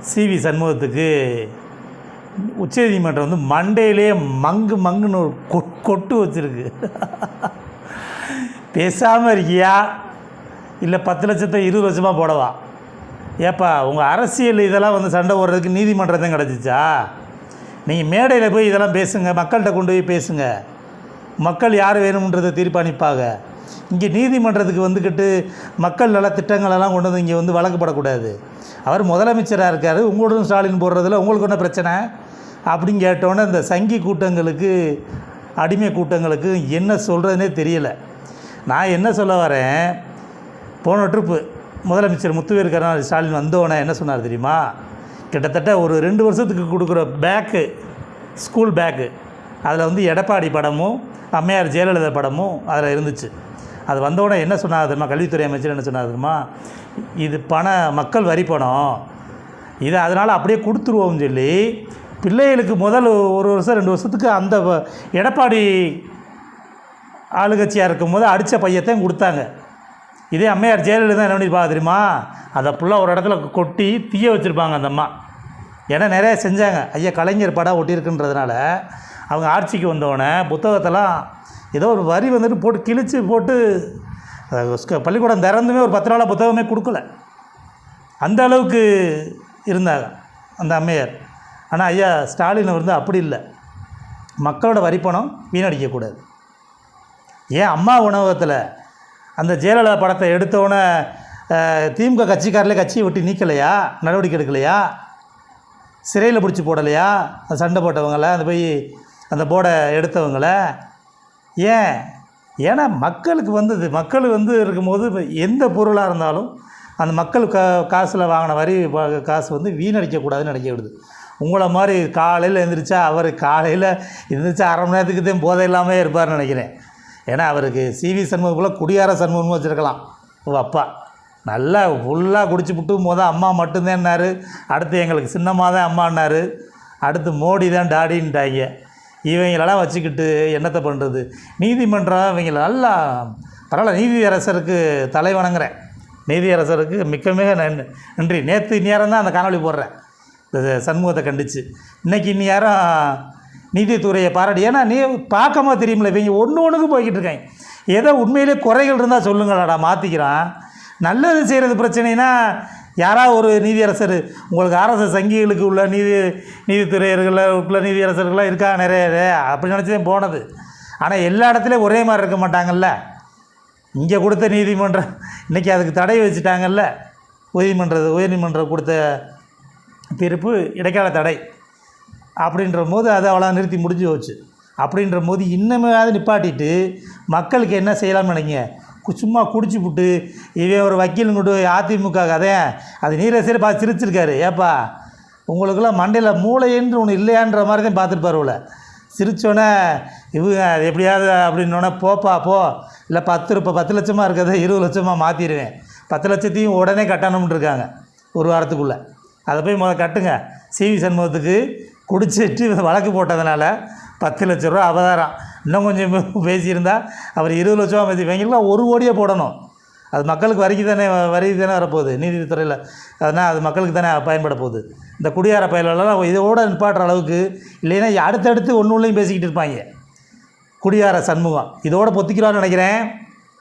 CV சண்முகத்துக்கு உச்சநீதிமன்றம் வந்து மண்டையிலே மங்கு மங்குன்னு ஒரு கொ- கொட்டு வச்சுருக்கு. பேசாமல் இருக்கியா? இல்லை பத்து லட்சத்தை இருபது லட்சமாக போடவா? ஏப்பா உங்கள் அரசியல் இதெல்லாம் வந்து சண்டை போடுறதுக்கு நீதிமன்றத்தையும் கிடச்சிச்சா? நீங்கள் மேடையில் போய் இதெல்லாம் பேசுங்க மக்கள்கிட்ட கொண்டு போய் பேசுங்க. மக்கள் யார் வேணுன்றதை தீர்ப்பளிப்பாங்க இங்கே நீதிமன்றத்துக்கு வந்துக்கிட்டு மக்கள் நல திட்டங்களெல்லாம் கொண்டு வந்து இங்கே வந்து வழங்கப்படக்கூடாது. அவர் முதலமைச்சராக இருக்கார் உங்களுடன் ஸ்டாலின் போடுறதுல உங்களுக்கு என்ன பிரச்சனை? அப்படின்னு கேட்டோன்னே இந்த சங்கி கூட்டங்களுக்கு அடிமை கூட்டங்களுக்கு என்ன சொல்கிறதுனே தெரியல. நான் என்ன சொல்ல வரேன் போன ட்ரிப்பு முதலமைச்சர் முத்துவேர் கருணாநிதி ஸ்டாலின் வந்தோடனே என்ன சொன்னார் தெரியுமா? கிட்டத்தட்ட ஒரு ரெண்டு வருஷத்துக்கு கொடுக்குற பேக்கு ஸ்கூல் பேக்கு அதில் வந்து எடப்பாடி படமும் அம்மையார் ஜெயலலிதா படமும் அதில் இருந்துச்சு. அது வந்தவுடனே என்ன சொன்னார் தெரியுமா? கல்வித்துறை அமைச்சர் என்ன சொன்னார் தெரியுமா? இது பண மக்கள் வரி பணம். இதை அதனால் அப்படியே கொடுத்துருவோம்னு சொல்லி பிள்ளைகளுக்கு முதல் ஒரு வருஷம் ரெண்டு வருஷத்துக்கு அந்த எடப்பாடி ஆளுங்கட்சியாக இருக்கும்போது அடித்த பையத்தையும் கொடுத்தாங்க. இதே அம்மையார் ஜெயலலிதா என்ன பண்ணியிருப்பாங்க தெரியுமா? அதை ஃபுல்லாக ஒரு இடத்துல கொட்டி தீய வச்சுருப்பாங்க அந்த அம்மா. ஏன்னா நிறைய செஞ்சாங்க. ஐயா கலைஞர் படம் ஒட்டியிருக்குன்றதுனால அவங்க ஆட்சிக்கு வந்தோடனே புத்தகத்தெல்லாம் ஏதோ ஒரு வரி வந்துட்டு போட்டு கிழித்து போட்டு பள்ளிக்கூடம் திறந்துமே ஒரு பத்து நாளாக புத்தகமே கொடுக்கல. அந்த அளவுக்கு இருந்தாங்க அந்த அம்மையார். ஆனால் ஐயா ஸ்டாலின் வந்து அப்படி இல்லை. மக்களோட வரிப்பணம் வீணடிக்கக்கூடாது. ஏன் அம்மா உணவகத்தில் அந்த ஜெயலலிதா படத்தை எடுத்தோன்னே திமுக கட்சிக்காரர்களே கட்சியை விட்டு நீக்கலையா? நடவடிக்கை எடுக்கலையா? சிறையில் பிடிச்சி போடலையா? அந்த சண்டை போட்டவங்கள அந்த போய் அந்த போர்டை எடுத்தவங்கள? ஏன்? ஏன்னா மக்களுக்கு வந்தது மக்கள் வந்து இருக்கும்போது எந்த பொருளாக இருந்தாலும் அந்த மக்கள் கா காசில் வாங்கின வரி காசு வந்து வீணடிக்கக்கூடாதுன்னு நினைக்கப்படுது உங்களை மாதிரி காலையில் எழுந்திரிச்சா அவர் காலையில் எழுந்திரிச்சா அரை மணி நேரத்துக்கு தான் போதை இல்லாமல் இருப்பார்னு நினைக்கிறேன். ஏன்னா அவருக்கு சிவி சண்முகம் போல் குடியார சண்முகமும் வச்சுருக்கலாம். ஓ அப்பா. நல்லா ஃபுல்லாக குடிச்சு விட்டு போது அம்மா மட்டும்தான்னாரு. அடுத்து எங்களுக்கு சின்னம்மா தான் அம்மான்னாரு. அடுத்து மோடி தான் டாடின்ட்டாங்க. இவங்களெல்லாம் வச்சுக்கிட்டு என்னத்தை பண்ணுறது நீதிமன்றம் இவங்கள நல்லா பரவாயில்ல நீதியரசருக்கு தலை வணங்குறேன். நீதியரசருக்கு மிக்க மிக நன்றி. நேற்று நேரம் தான் அந்த காணொளி போடுறேன். இந்த சண்முகத்தை கண்டிச்சு. இன்னைக்கு இன்னி யாரும் நீதித்துறையை பாராட்டி ஏன்னா நீ பார்க்கமா தெரியுமில்ல இவங்க ஒன்று ஒன்றுக்கு போய்கிட்டு இருக்காங்க ஏதோ உண்மையிலே குறைகள் இருந்தால் சொல்லுங்களாடா மாற்றிக்கிறான் நல்லது செய்கிறது பிரச்சனைனா யாராவது ஒரு நீதியரசர்? உங்களுக்கு அரசு சங்கிகளுக்கு உள்ள நீதி நீதித்துறையர்கள் உள்ள நீதியரசர்கள்லாம் இருக்கா? நிறைய அப்படின்னு நினச்சி தான் போனது. ஆனால் எல்லா இடத்துலையும் ஒரே மாதிரி இருக்க மாட்டாங்கல்ல. இங்கே கொடுத்த நீதிமன்றம் இன்றைக்கி அதுக்கு தடை வச்சுட்டாங்கல்ல. உயர்நீதிமன்ற உயர்நீதிமன்றம் கொடுத்த தீர்ப்பு இடைக்கால தடை. அப்படின்ற போது அதை அவ்வளோ நிறுத்தி முடிஞ்சு போச்சு. அப்படின்ற போது இன்னுமாவது நிப்பாட்டிட்டு மக்களுக்கு என்ன செய்யலாம்னு நினைங்க? சும்மா குடிச்சு விட்டு இவன் ஒரு வக்கீல் கொண்டு போய் அதிமுக கதை அது நீரசேரி பார்த்து சிரிச்சிருக்காரு. ஏப்பா உங்களுக்கெல்லாம் மண்டையில் மூளைன்னு ஒன்று இல்லையான்ற மாதிரி தான் பார்த்துருப்பாருல சிரித்தோன்னே இவங்க அது எப்படியாவது அப்படின்னோடனே போப்பா போ. இல்லை பத்து ரூபா பத்து லட்சமாக இருக்கிறத இருபது லட்சமாக மாற்றிடுவேன் பத்து லட்சத்தையும் உடனே கட்டணும்னு இருக்காங்க ஒரு வாரத்துக்குள்ளே. அதை போய் முதல்ல கட்டுங்க. சிவி சண்முகத்துக்கு குடிச்சிட்டு வழக்கு போட்டதுனால பத்து லட்ச ரூபா அவதாரம். இன்னும் கொஞ்சம் பேசியிருந்தால் அவர் இருபது லட்ச ரூபா பேசி இவங்கெல்லாம் ஒரு கோடியே போடணும். அது மக்களுக்கு வரிக்கு தானே வரி தானே வரப்போகுது நீதித்துறையில். அதனால் அது மக்களுக்கு தானே பயன்பட போகுது. இந்த குடியார பயலெல்லாம் இதோட நிப்பாட்டுற அளவுக்கு இல்லைன்னா அடுத்தடுத்து ஒன்று ஒன்றையும் பேசிக்கிட்டு இருப்பாங்க. குடியார சண்முகம். இதோட பொத்திக்கிறான்னு நினைக்கிறேன்.